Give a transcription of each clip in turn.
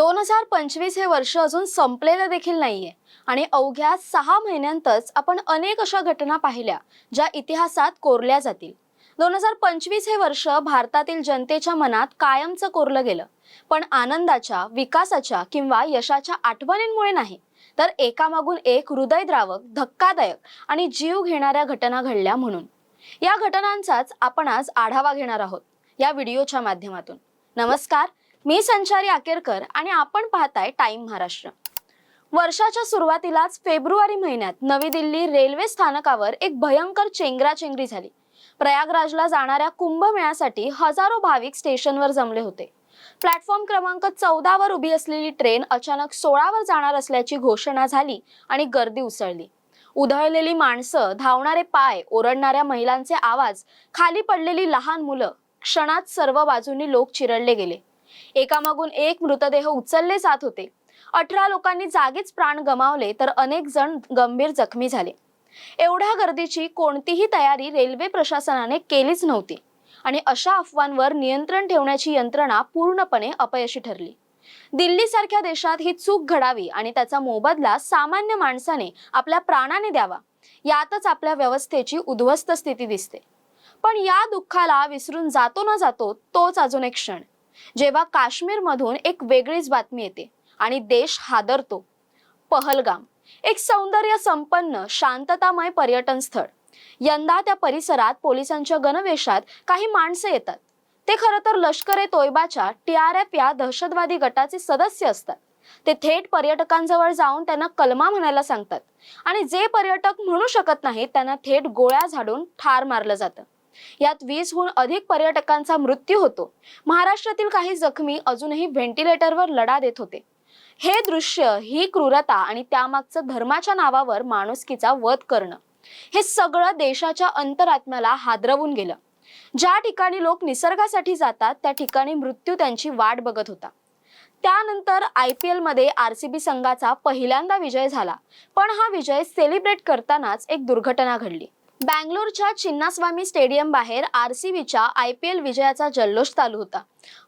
दोन हजार पंचवीस हे वर्ष अजून संपलेलं देखील नाहीये. आणि अवघ्या सहा महिन्यांतच आपण अनेक अशा घटना पाहिल्या ज्या इतिहासात कोरल्या जातील. दोन हजार पंचवीस हे वर्ष भारतातील जनतेच्या मनात कायमचं कोरलं गेलं. पण आनंदाच्या विकासाच्या किंवा यशाच्या आठवणींमुळे नाही तर एकामागून एक हृदयद्रावक धक्कादायक आणि जीव घेणाऱ्या घटना घडल्या म्हणून. या घटनांचाच आपण आज आढावा घेणार आहोत या व्हिडिओच्या माध्यमातून. नमस्कार मी संचारी आकेरकर आणि आपण पाहताय टाइम महाराष्ट्र. वर्षाच्या सुरुवातीलाच फेब्रुवारी महिन्यात नवी दिल्ली रेल्वे स्थानकावर एक भयंकर चेंगराचेंगरी झाली. प्रयागराजला जाणाऱ्या कुंभमेळ्यासाठी हजारो भाविक स्टेशनवर जमले होते. प्लॅटफॉर्म क्रमांक चौदावर उभी असलेली ट्रेन अचानक सोळावर जाणार असल्याची घोषणा झाली आणि गर्दी उसळली. उधळलेली माणसं धावणारे पाय ओरडणाऱ्या महिलांचे आवाज खाली पडलेली लहान मुलं क्षणात सर्व बाजूंनी लोक चिरडले गेले. एकामागून एक मृतदेह उचलले जात होते. अठरा लोकांनी जागीच प्राण गमावले तर अनेक जण गंभीर जखमी झाले. एवढ्या गर्दीची कोणतीही तयारी रेल्वे प्रशासनाने केलीच नव्हती आणि अशा अफवांवर नियंत्रण ठेवण्याची यंत्रणा पूर्णपणे अपयशी ठरली. दिल्लीसारख्या देशात ही चूक घडावी आणि त्याचा मोबदला सामान्य माणसाने आपल्या प्राणाने द्यावा यातच आपल्या व्यवस्थेची उद्ध्वस्त स्थिती दिसते. पण या दुःखाला विसरून जातो ना जातो तोच अजून एक क्षण. जेव्हा काश्मीरमधून एक वेगळीच बातमी येते आणि देश हादरतो. पहलगाम एक सौंदर्य संपन्न शांततामय पर्यटन स्थळ. यंदा त्या परिसरात पोलिसांच्या गणवेशात काही माणसं येतात. ते खरं तर लष्कर ए तोयबाच्या टी आर एफ या दहशतवादी गटाचे सदस्य असतात. ते थेट पर्यटकांजवळ जाऊन त्यांना कलमा म्हणायला सांगतात आणि जे पर्यटक म्हणू शकत नाहीत त्यांना थेट गोळ्या झाडून ठार मारलं जातं. यात वीसहून अधिक पर्यटकांचा मृत्यू होतो. महाराष्ट्रातील काही जखमी अजूनही व्हेंटिलेटरवर लढा देत होते. हे दृश्य ही क्रूरता आणि त्यामागचं धर्माच्या नावावर माणुसकीचा वध करणं हे सगळं देशाच्या अंतरात्म्याला हादरवून गेलं. ज्या ठिकाणी लोक निसर्गासाठी जातात त्या ठिकाणी मृत्यू त्यांची वाट बघत होता. त्यानंतर आय पी एलमध्ये आर सी बी संघाचा पहिल्यांदा विजय झाला पण हा विजय सेलिब्रेट करतानाच एक दुर्घटना घडली. बँगलोरच्या चिन्नास्वामी स्टेडियम बाहेर आर सी बीच्या आय पी एल विजयाचा जल्लोष चालू होता.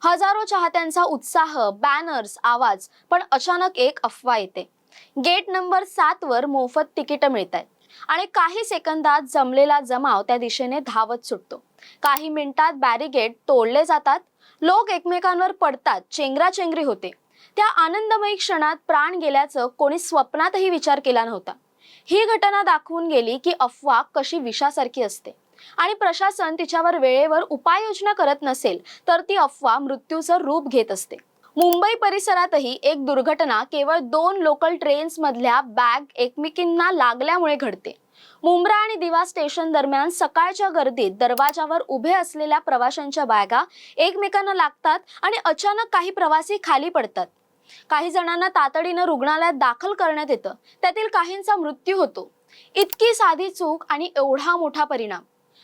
हजारो चाहत्यांचा उत्साह बॅनर्स आवाज पण अचानक एक अफवा येते. गेट नंबर सात वर मोफत तिकीट मिळत आहेत आणि काही सेकंदात जमलेला जमाव त्या दिशेने धावत सुटतो. काही मिनिटात बॅरिगेट तोडले जातात. लोक एकमेकांवर पडतात चेंगराचेंगरी होते. त्या आनंदमयी क्षणात प्राण गेल्याचं कोणी स्वप्नातही विचार केला नव्हता. ही घटना दाखवून गेली की अफवा कशी विषासारखी असते. आणि प्रशासन तिच्यावर वेळेवर उपाययोजना करत नसेल तर ती अफवा मृत्यूचं रूप घेत असते. मुंबई परिसरातही एक दुर्घटना केवळ दोन लोकल ट्रेन्स मधल्या बॅग एकमेकींना लागल्यामुळे घडते. मुंब्रा आणि दिवा स्टेशन दरम्यान सकाळच्या गर्दीत दरवाजावर उभे असलेल्या प्रवाशांच्या बॅगा एकमेकांना लागतात आणि अचानक काही प्रवासी खाली पडतात. काही जणांना तातडीनं रुग्णालयात दाखल करण्यात येतं. त्यातील काहींचा मृत्यू होतो. इतकी साधी चूक आणि एवढा मोठा परिणाम.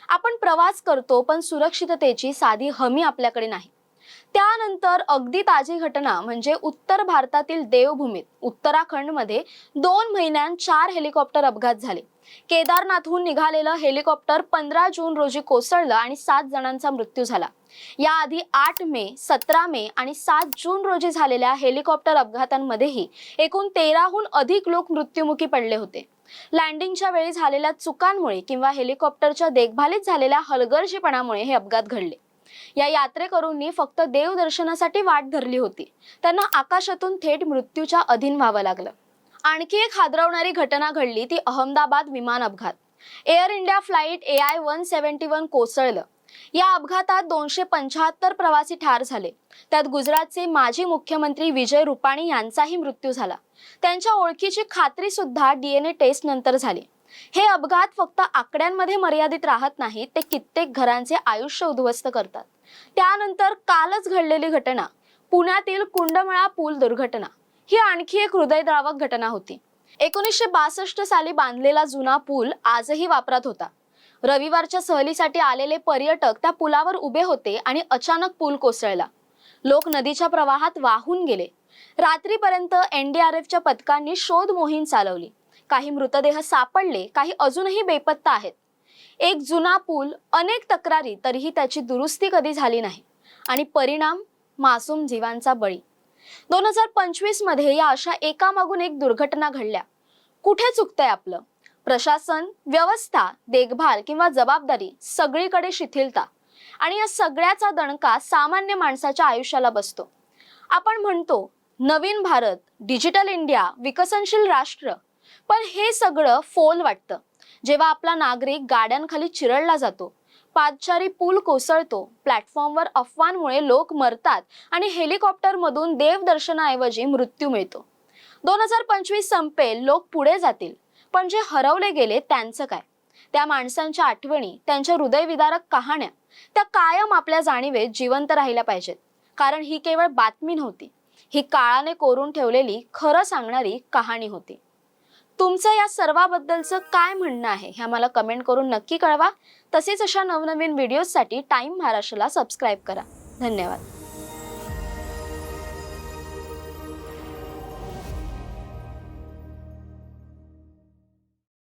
आपण प्रवास करतो पण सुरक्षिततेची साधी हमी आपल्याकडे नाही. त्यानंतर अगदी ताजी घटना म्हणजे उत्तर भारतातील देवभूमीत उत्तराखंडमध्ये दोन महिन्यात चार हेलिकॉप्टर अपघात झाले. केदारनाथहून निघालेलं हेलिकॉप्टर पंधरा जून रोजी कोसळलं आणि सात जणांचा मृत्यू झाला. याआधी आठ मे सतरा मे आणि सात जून रोजी झालेल्या हेलिकॉप्टर अपघातांमध्येही एकूण तेराहून अधिक लोक मृत्युमुखी पडले होते. लँडिंगच्या वेळी झालेल्या चुकांमुळे किंवा हेलिकॉप्टरच्या देखभालीत झालेल्या हलगर्जीपणामुळे हे अपघात घडले. या यात्रेकरूंनी फक्त देवदर्शनासाठी वाट धरली होती. त्यांना आकाशातून थेट मृत्यूच्या अधीन व्हावं लागलं. आणखी एक हादरवणारी घटना घडली ती अहमदाबाद विमान अपघात. Air India flight A I one seventy one कोसळलं. या अपघातात दोनशे पंच्याहत्तर प्रवासी ठार झाले. त्यात गुजरातचे माजी मुख्यमंत्री विजय रुपाणी यांचाही मृत्यू झाला. त्यांच्या ओळखीची खात्री सुद्धा डीएनए टेस्ट नंतर झाली. हे अपघात फक्त आकड्यांमध्ये मर्यादित राहत नाही ते कित्येक घरांचे आयुष्य उद्ध्वस्त करतात. त्यानंतर कालच घडलेली घटना पुण्यातील कुंडमळा पूल दुर्घटना. ही आणखी एक हृदयद्रावक घटना होती. एकोणीसशे बासष्ट साली बांधलेला जुना पूल आजही वापरात होता. रविवारच्या सहलीसाठी आलेले पर्यटक त्या पुलावर उभे होते आणि अचानक पूल कोसळला. लोक नदीच्या प्रवाहात वाहून गेले. रात्रीपर्यंत एनडीआरएफच्या पथकांनी शोध मोहीम चालवली. काही मृतदेह सापडले काही अजूनही बेपत्ता आहेत. एक जुना पूल अनेक तक्रारी तरीही त्याची दुरुस्ती कधी झाली नाही. आणि परिणाम मासूम जीवांचा बळी. दोन हजार पंचवीसमध्ये या अशा एकामागून एक दुर्घटना घडल्या. कुठे चुकतंय आपलं? प्रशासन व्यवस्था देखभाल किंवा जबाबदारी सगळीकडे शिथिलता. आणि या सगळ्याचा दणका सामान्य माणसाच्या आयुष्याला बसतो. आपण म्हणतो नवीन भारत डिजिटल इंडिया विकसनशील राष्ट्र पण हे सगळं फोल वाटतं. जेव्हा आपला नागरिक गाड्यांखाली चिरडला जातो पादचारी पूल कोसळतो प्लॅटफॉर्मवर अफवांमुळे लोक मरतात आणि हेलिकॉप्टरमधून देवदर्शनाऐवजी मृत्यू मिळतो. दोन हजार पंचवीस संपेल लोक पुढे जातील. पण जे हरवले गेले त्यांचं काय? त्या माणसांच्या आठवणी त्यांच्या हृदयविदारक कहाण्या त्या कायम आपल्या जाणीवेत जिवंत राहिल्या पाहिजेत. कारण ही केवळ बातमी नव्हती. ही काळाने कोरून ठेवलेली खरं सांगणारी कहाणी होती. तुमचं या सर्वाबद्दलचं काय म्हणणं आहे हे आम्हाला कमेंट करून नक्की कळवा. तसेच अशा नवनवीन व्हिडिओजसाठी टाईम महाराष्ट्राला सबस्क्राईब करा. धन्यवाद.